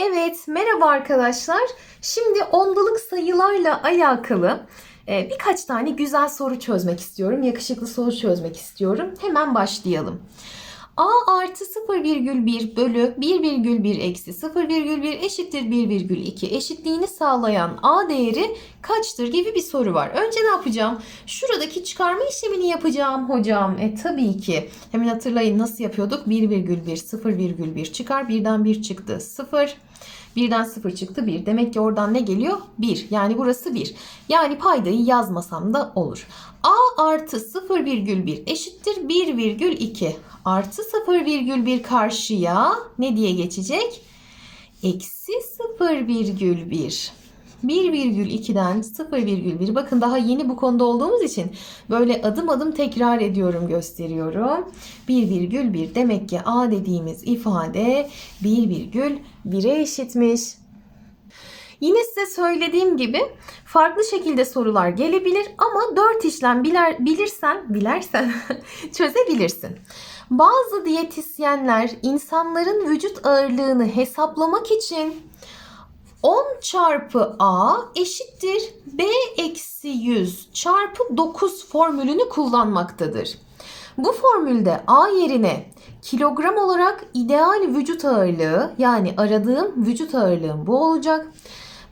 Evet, merhaba arkadaşlar. Şimdi ondalık sayılarla alakalı e, birkaç tane güzel soru çözmek istiyorum. Yakışıklı soru çözmek istiyorum. Hemen başlayalım. A artı 0,1 bölü 1,1 eksi 0,1 eşittir 1,2 eşitliğini sağlayan A değeri kaçtır gibi bir soru var. Önce ne yapacağım? Şuradaki çıkarma işlemini yapacağım hocam. E tabii ki. Hemen hatırlayın nasıl yapıyorduk? 1,1 0,1 çıkar. Birden 1 çıktı. 0. Birden 0 çıktı 1. Demek ki oradan ne geliyor? 1. Yani burası 1. Yani paydayı yazmasam da olur. A artı 0,1 eşittir 1,2. Artı 0,1 karşıya ne diye geçecek? Eksi 0,1. 1,2'den 0,1 bakın daha yeni bu konuda olduğumuz için böyle adım adım tekrar ediyorum gösteriyorum. 1,1 demek ki A dediğimiz ifade 1,1'e eşitmiş. Yine size söylediğim gibi farklı şekilde sorular gelebilir ama 4 işlem biler, bilirsen, bilersen çözebilirsin. Bazı diyetisyenler insanların vücut ağırlığını hesaplamak için 10 çarpı A eşittir B eksi 100 çarpı 9 formülünü kullanmaktadır. Bu formülde A yerine kilogram olarak ideal vücut ağırlığı yani aradığım vücut ağırlığım bu olacak.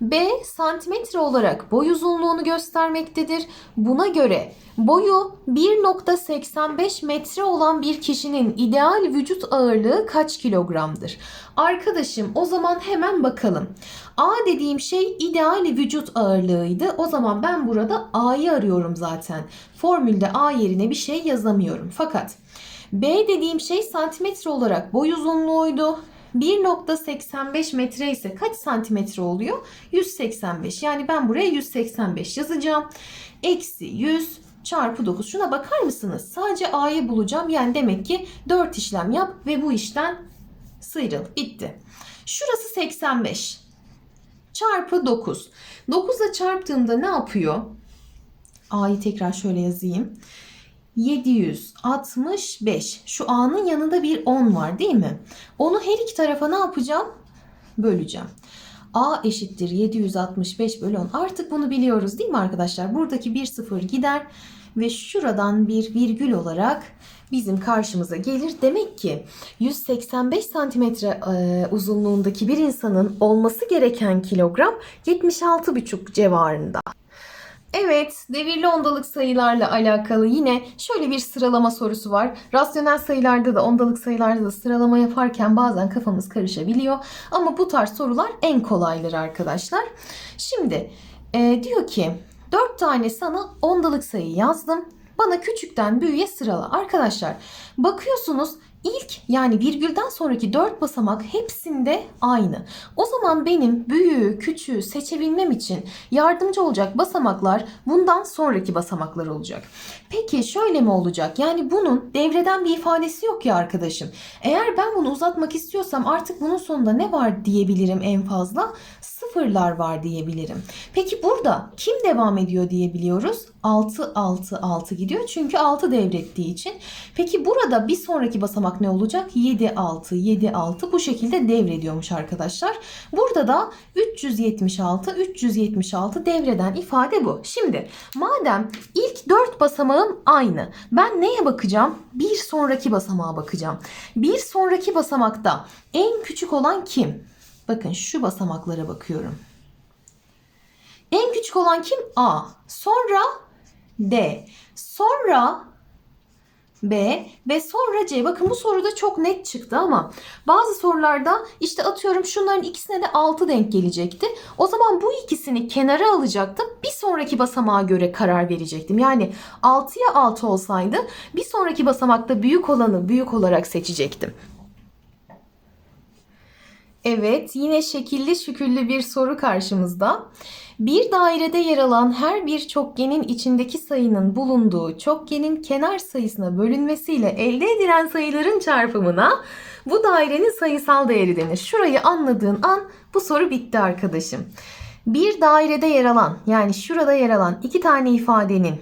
B santimetre olarak boy uzunluğunu göstermektedir. Buna göre boyu 1.85 metre olan bir kişinin ideal vücut ağırlığı kaç kilogramdır? Arkadaşım o zaman hemen bakalım. A dediğim şey ideal vücut ağırlığıydı. O zaman ben burada A'yı arıyorum zaten. Formülde A yerine bir şey yazamıyorum. Fakat B dediğim şey santimetre olarak boy uzunluğuydu. 1.85 metre ise kaç santimetre oluyor? 185. Yani ben buraya 185 yazacağım. Eksi 100 çarpı 9. Şuna bakar mısınız? Sadece A'yı bulacağım. Yani demek ki 4 işlem yap ve bu işten sıyrıl. Bitti. Şurası 85 çarpı 9. 9'a çarptığımda ne yapıyor? A'yı tekrar şöyle yazayım. 765. Şu A'nın yanında bir 10 var değil mi? Onu her iki tarafa ne yapacağım? Böleceğim. A eşittir 765 bölü 10. Artık bunu biliyoruz değil mi arkadaşlar? Buradaki bir sıfır gider ve şuradan bir virgül olarak bizim karşımıza gelir. Demek ki 185 santimetre e, uzunluğundaki bir insanın olması gereken kilogram 76,5 civarında. Evet, devirli ondalık sayılarla alakalı yine şöyle bir sıralama sorusu var. Rasyonel sayılarda da ondalık sayılarda da sıralama yaparken bazen kafamız karışabiliyor. Ama bu tarz sorular en kolayları arkadaşlar. Şimdi e, diyor ki 4 tane sana ondalık sayı yazdım. Bana küçükten büyüğe sırala. Arkadaşlar bakıyorsunuz ilk yani virgülden sonraki 4 basamak hepsinde aynı. O zaman benim büyüğü, küçüğü seçebilmem için yardımcı olacak basamaklar bundan sonraki basamaklar olacak. Peki şöyle mi olacak? Yani bunun devreden bir ifadesi yok ya arkadaşım. Eğer ben bunu uzatmak istiyorsam artık bunun sonunda ne var diyebilirim en fazla? Sıfırlar var diyebilirim. Peki burada kim devam ediyor diyebiliyoruz? 6 6 6 gidiyor. Çünkü 6 devrettiği için. Peki burada bir sonraki basamak ne olacak? 7 6 7 6 bu şekilde devrediyormuş arkadaşlar. Burada da 376 376 devreden ifade bu. Şimdi madem ilk 4 basamağım aynı. Ben neye bakacağım? Bir sonraki basamağa bakacağım. Bir sonraki basamakta en küçük olan kim? Bakın şu basamaklara bakıyorum. En küçük olan kim? A. Sonra D. Sonra B ve sonra C. Bakın bu soruda çok net çıktı ama bazı sorularda işte atıyorum şunların ikisine de 6 denk gelecekti. O zaman bu ikisini kenara alacaktım. Bir sonraki basamağa göre karar verecektim. Yani 6'ya 6 olsaydı bir sonraki basamakta büyük olanı büyük olarak seçecektim. Evet, yine şekilli şüküllü bir soru karşımızda. Bir dairede yer alan her bir çokgenin içindeki sayının bulunduğu çokgenin kenar sayısına bölünmesiyle elde edilen sayıların çarpımına bu dairenin sayısal değeri denir. Şurayı anladığın an bu soru bitti arkadaşım. Bir dairede yer alan yani şurada yer alan iki tane ifadenin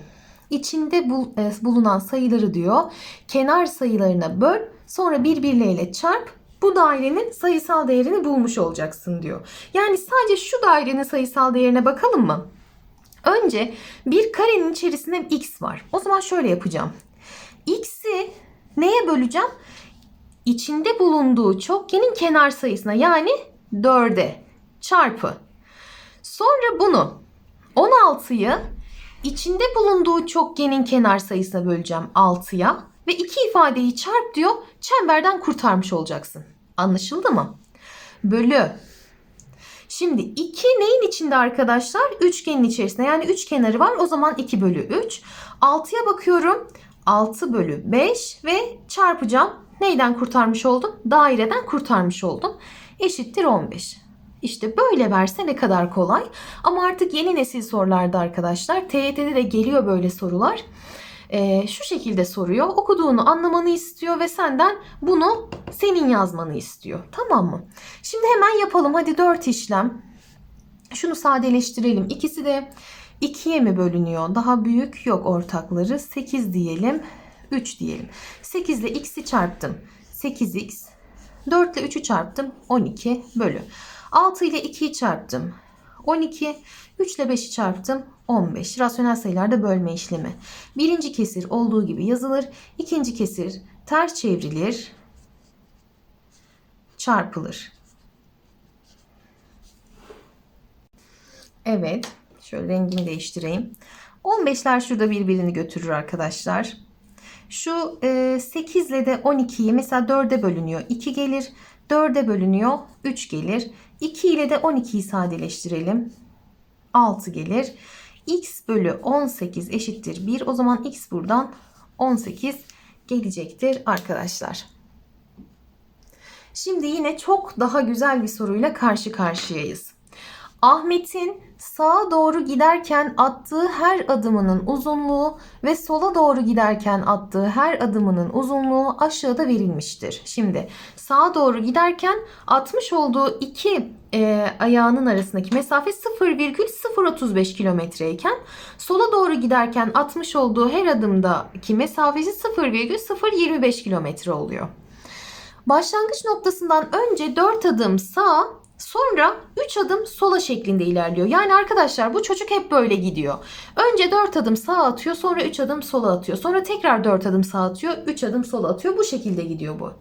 içinde e, bulunan sayıları diyor kenar sayılarına böl sonra birbirleriyle çarp bu dairenin sayısal değerini bulmuş olacaksın diyor. Yani sadece şu dairenin sayısal değerine bakalım mı? Önce bir karenin içerisinde x var. O zaman şöyle yapacağım. x'i neye böleceğim? İçinde bulunduğu çokgenin kenar sayısına yani 4'e çarpı. Sonra bunu 16'yı içinde bulunduğu çokgenin kenar sayısına böleceğim 6'ya ve iki ifadeyi çarp diyor çemberden kurtarmış olacaksın. Anlaşıldı mı? Bölü. Şimdi 2 neyin içinde arkadaşlar? Üçgenin içerisinde. Yani üç kenarı var. O zaman 2 bölü 3. 6'ya bakıyorum. 6 bölü 5 ve çarpacağım. Neyden kurtarmış oldum? Daireden kurtarmış oldum. Eşittir 15. İşte böyle verse ne kadar kolay. Ama artık yeni nesil sorularda arkadaşlar TYT'de de geliyor böyle sorular. Ee, şu şekilde soruyor. Okuduğunu anlamanı istiyor ve senden bunu senin yazmanı istiyor. Tamam mı? Şimdi hemen yapalım. Hadi 4 işlem. Şunu sadeleştirelim. İkisi de 2'ye mi bölünüyor? Daha büyük yok ortakları. 8 diyelim. 3 diyelim. 8 ile x'i çarptım. 8x. 4 ile 3'ü çarptım. 12 bölü. 6 ile 2'yi çarptım. 12. 3 ile 5'i çarptım. 15. Rasyonel sayılarda bölme işlemi. Birinci kesir olduğu gibi yazılır. İkinci kesir ters çevrilir. Çarpılır. Evet. Şöyle rengini değiştireyim. 15'ler şurada birbirini götürür arkadaşlar. Şu e, 8 ile de 12'yi mesela 4'e bölünüyor. 2 gelir. 4'e bölünüyor. 3 gelir. 2 ile de 12'yi sadeleştirelim. 6 gelir. x bölü 18 eşittir 1. O zaman x buradan 18 gelecektir arkadaşlar. Şimdi yine çok daha güzel bir soruyla karşı karşıyayız. Ahmet'in sağa doğru giderken attığı her adımının uzunluğu ve sola doğru giderken attığı her adımının uzunluğu aşağıda verilmiştir. Şimdi sağa doğru giderken atmış olduğu iki e, ayağının arasındaki mesafe 0,035 kilometreyken sola doğru giderken atmış olduğu her adımdaki mesafesi 0,025 kilometre oluyor. Başlangıç noktasından önce 4 adım sağa Sonra 3 adım sola şeklinde ilerliyor. Yani arkadaşlar bu çocuk hep böyle gidiyor. Önce 4 adım sağa atıyor, sonra 3 adım sola atıyor. Sonra tekrar 4 adım sağa atıyor, 3 adım sola atıyor. Bu şekilde gidiyor bu.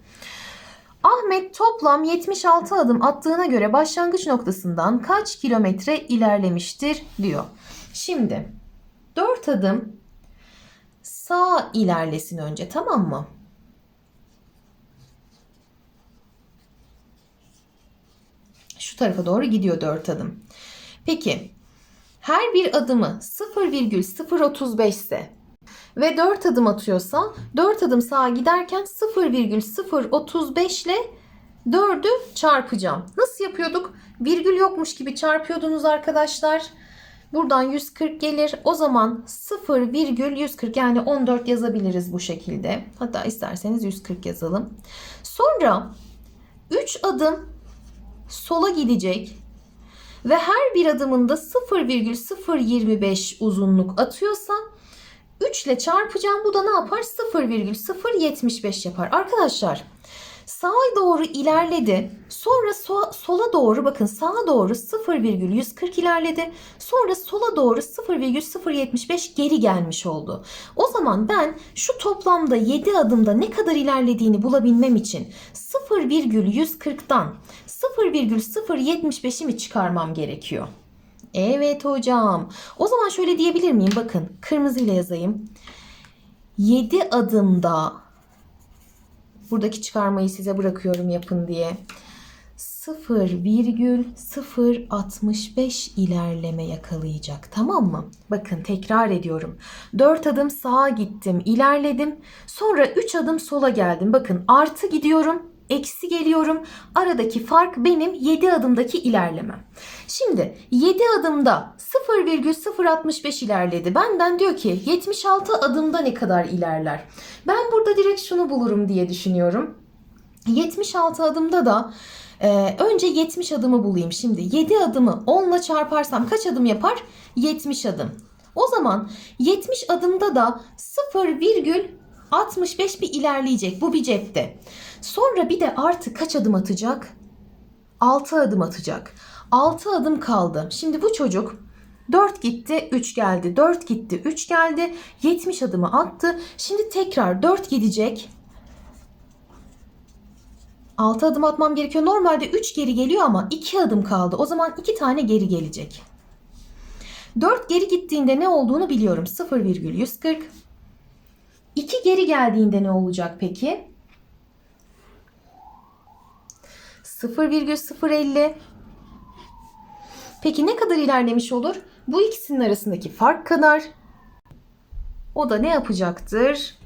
Ahmet toplam 76 adım attığına göre başlangıç noktasından kaç kilometre ilerlemiştir diyor. Şimdi 4 adım sağ ilerlesin önce tamam mı? Şu tarafa doğru gidiyor 4 adım. Peki her bir adımı 0,035 ise ve 4 adım atıyorsa 4 adım sağa giderken 0,035 ile 4'ü çarpacağım. Nasıl yapıyorduk? Virgül yokmuş gibi çarpıyordunuz arkadaşlar. Buradan 140 gelir. O zaman 0,140 yani 14 yazabiliriz bu şekilde. Hatta isterseniz 140 yazalım. Sonra 3 adım sola gidecek ve her bir adımında 0,025 uzunluk atıyorsa 3 ile çarpacağım. Bu da ne yapar? 0,075 yapar. Arkadaşlar sağa doğru ilerledi. Sonra so- sola doğru bakın sağa doğru 0,140 ilerledi. Sonra sola doğru 0,075 geri gelmiş oldu. O zaman ben şu toplamda 7 adımda ne kadar ilerlediğini bulabilmem için 0,140'dan 0,075'i mi çıkarmam gerekiyor? Evet hocam. O zaman şöyle diyebilir miyim? Bakın kırmızıyla yazayım. 7 adımda buradaki çıkarmayı size bırakıyorum yapın diye. 0,065 ilerleme yakalayacak. Tamam mı? Bakın tekrar ediyorum. 4 adım sağa gittim, ilerledim. Sonra 3 adım sola geldim. Bakın artı gidiyorum, eksi geliyorum. Aradaki fark benim 7 adımdaki ilerlemem. Şimdi 7 adımda 0,065 ilerledi. Benden diyor ki 76 adımda ne kadar ilerler? Ben burada direkt şunu bulurum diye düşünüyorum. 76 adımda da e, önce 70 adımı bulayım. Şimdi 7 adımı 10 ile çarparsam kaç adım yapar? 70 adım. O zaman 70 adımda da 0,0 65 bir ilerleyecek. Bu bir cepte. Sonra bir de artı kaç adım atacak? 6 adım atacak. 6 adım kaldı. Şimdi bu çocuk 4 gitti, 3 geldi. 4 gitti, 3 geldi. 70 adımı attı. Şimdi tekrar 4 gidecek. 6 adım atmam gerekiyor. Normalde 3 geri geliyor ama 2 adım kaldı. O zaman 2 tane geri gelecek. 4 geri gittiğinde ne olduğunu biliyorum. 0,140. 2 geri geldiğinde ne olacak peki? 0,050. Peki ne kadar ilerlemiş olur? Bu ikisinin arasındaki fark kadar. O da ne yapacaktır?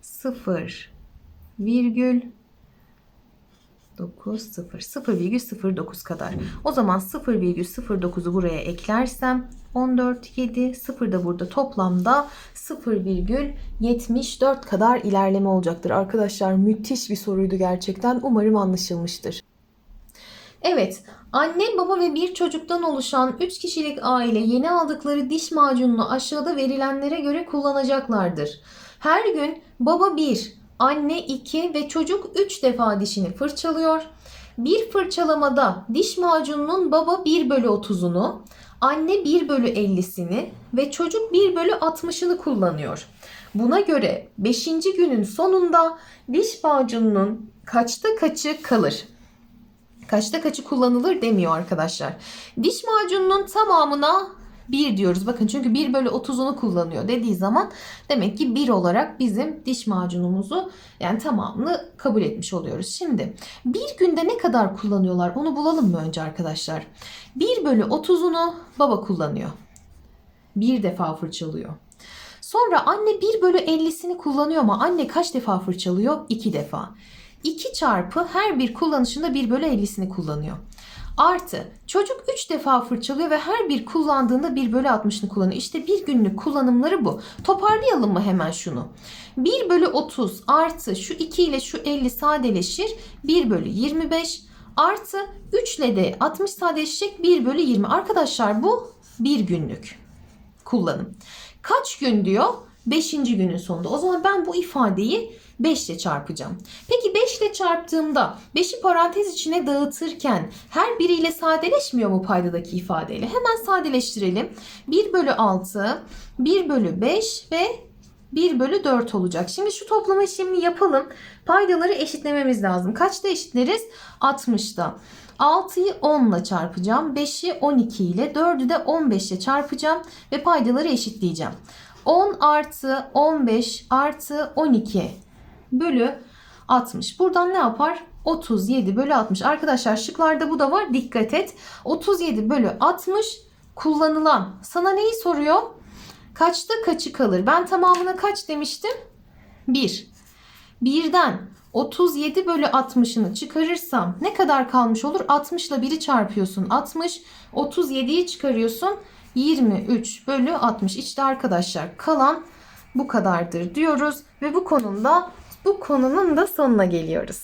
0 virgül 9 0 0,09 kadar. O zaman 0,09'u buraya eklersem 14 7 0 da burada toplamda 0,74 kadar ilerleme olacaktır. Arkadaşlar müthiş bir soruydu gerçekten. Umarım anlaşılmıştır. Evet, anne, baba ve bir çocuktan oluşan 3 kişilik aile yeni aldıkları diş macununu aşağıda verilenlere göre kullanacaklardır. Her gün baba 1, anne 2 ve çocuk 3 defa dişini fırçalıyor. Bir fırçalamada diş macununun baba 1 bölü 30'unu, anne 1 bölü 50'sini ve çocuk 1 bölü 60'ını kullanıyor. Buna göre 5. günün sonunda diş macununun kaçta kaçı kalır? Kaçta kaçı kullanılır demiyor arkadaşlar. Diş macununun tamamına 1 diyoruz. Bakın çünkü 1 bölü 30'unu kullanıyor dediği zaman demek ki 1 olarak bizim diş macunumuzu yani tamamını kabul etmiş oluyoruz. Şimdi bir günde ne kadar kullanıyorlar onu bulalım mı önce arkadaşlar? 1 bölü 30'unu baba kullanıyor. Bir defa fırçalıyor. Sonra anne 1 bölü 50'sini kullanıyor ama anne kaç defa fırçalıyor? 2 defa. 2 çarpı her bir kullanışında 1 bölü 50'sini kullanıyor. Artı çocuk 3 defa fırçalıyor ve her bir kullandığında 1 bölü 60'ını kullanıyor. İşte bir günlük kullanımları bu. Toparlayalım mı hemen şunu? 1 bölü 30 artı şu 2 ile şu 50 sadeleşir. 1 bölü 25 artı 3 ile de 60 sadeleşecek 1 bölü 20. Arkadaşlar bu bir günlük kullanım. Kaç gün diyor? 5. günün sonunda. O zaman ben bu ifadeyi 5 ile çarpacağım. Peki 5 ile çarptığımda 5'i parantez içine dağıtırken her biriyle sadeleşmiyor mu paydadaki ifadeyle? Hemen sadeleştirelim. 1 bölü 6, 1 bölü 5 ve 1 bölü 4 olacak. Şimdi şu toplama işlemini yapalım. Paydaları eşitlememiz lazım. Kaçta eşitleriz? 60'da. 6'yı 10 ile çarpacağım. 5'i 12 ile 4'ü de 15 ile çarpacağım. Ve paydaları eşitleyeceğim. 10 artı 15 artı 12 bölü 60. Buradan ne yapar? 37 bölü 60. Arkadaşlar şıklarda bu da var. Dikkat et. 37 bölü 60 kullanılan. Sana neyi soruyor? Kaçta kaçı kalır? Ben tamamına kaç demiştim? 1. Birden 37 bölü 60'ını çıkarırsam ne kadar kalmış olur? 60 ile 1'i çarpıyorsun. 60. 37'yi çıkarıyorsun. 23 bölü 60. İşte arkadaşlar kalan bu kadardır diyoruz. Ve bu konumda bu konunun da sonuna geliyoruz.